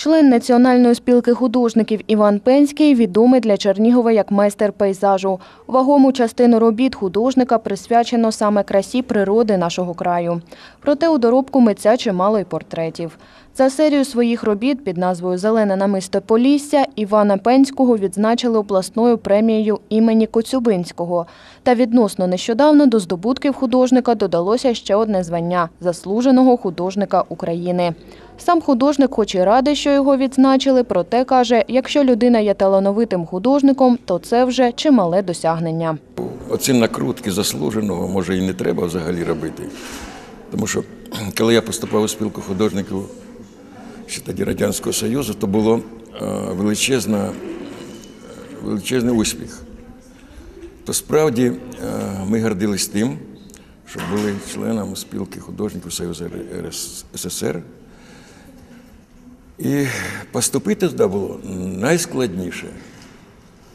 Член Національної спілки художників Іван Пенський відомий для Чернігова як майстер пейзажу. Вагому частину робіт художника присвячено саме красі природи нашого краю. Проте у доробку митця чимало й портретів. За серію своїх робіт під назвою Зелене намисто Полісся Івана Пенського відзначили обласною премією імені Коцюбинського. Та відносно нещодавно до здобутків художника додалося ще одне звання заслуженого художника України. Сам художник, хоч і радий, що його відзначили, проте каже, якщо людина є талановитим художником, то це вже чимале досягнення. Оці накрутки заслуженого може і не треба взагалі робити. Тому що коли я поступав у спілку художників ще тоді Радянського Союзу, то було е, величезна, величезний успіх. То справді е, ми гордились тим, що були членом спілки художників Союзу СССР. І поступити туди було найскладніше.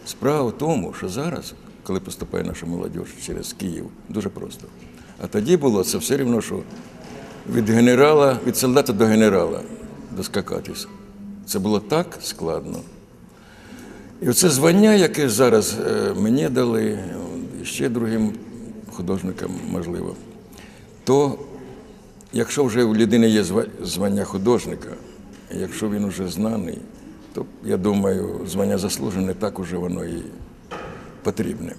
Справа в тому, що зараз, коли поступає наша молодь через Київ, дуже просто. А тоді було це все рівно, що від генерала, від солдата до генерала доскакатися. Це було так складно. І оце звання, яке зараз е, мені дали, і ще другим художникам, можливо, то якщо вже у людини є звання художника, якщо він вже знаний, то я думаю, звання заслужене так уже воно і потрібне.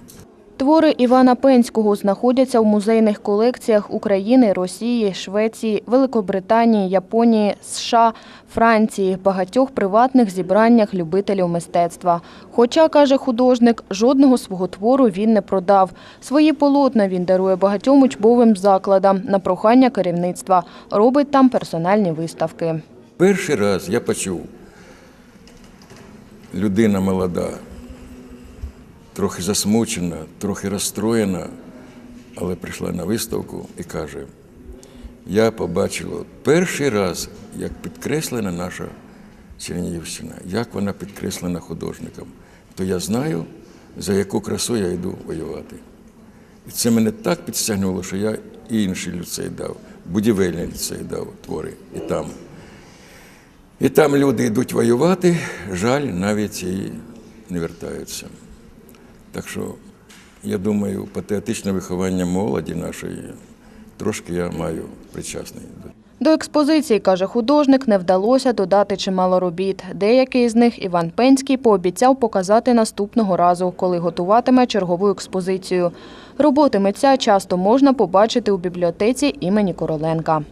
Твори Івана Пенського знаходяться в музейних колекціях України, Росії, Швеції, Великобританії, Японії, США, Франції, багатьох приватних зібраннях любителів мистецтва. Хоча, каже художник, жодного свого твору він не продав. Свої полотна він дарує багатьом учбовим закладам на прохання керівництва. Робить там персональні виставки. Перший раз я почув, людина молода, трохи засмучена, трохи розстроєна, але прийшла на виставку і каже: я побачила перший раз, як підкреслена наша Чернігівщина, як вона підкреслена художником, то я знаю, за яку красу я йду воювати. І це мене так підстягнуло, що я і інший ліцей дав, будівельний ліцей дав твори і там. І там люди йдуть воювати, жаль, навіть і не вертаються. Так що, я думаю, патріотичне виховання молоді нашої трошки я маю причасний. До експозиції, каже художник, не вдалося додати чимало робіт. Деякі з них Іван Пенський пообіцяв показати наступного разу, коли готуватиме чергову експозицію. Роботи митця часто можна побачити у бібліотеці імені Короленка.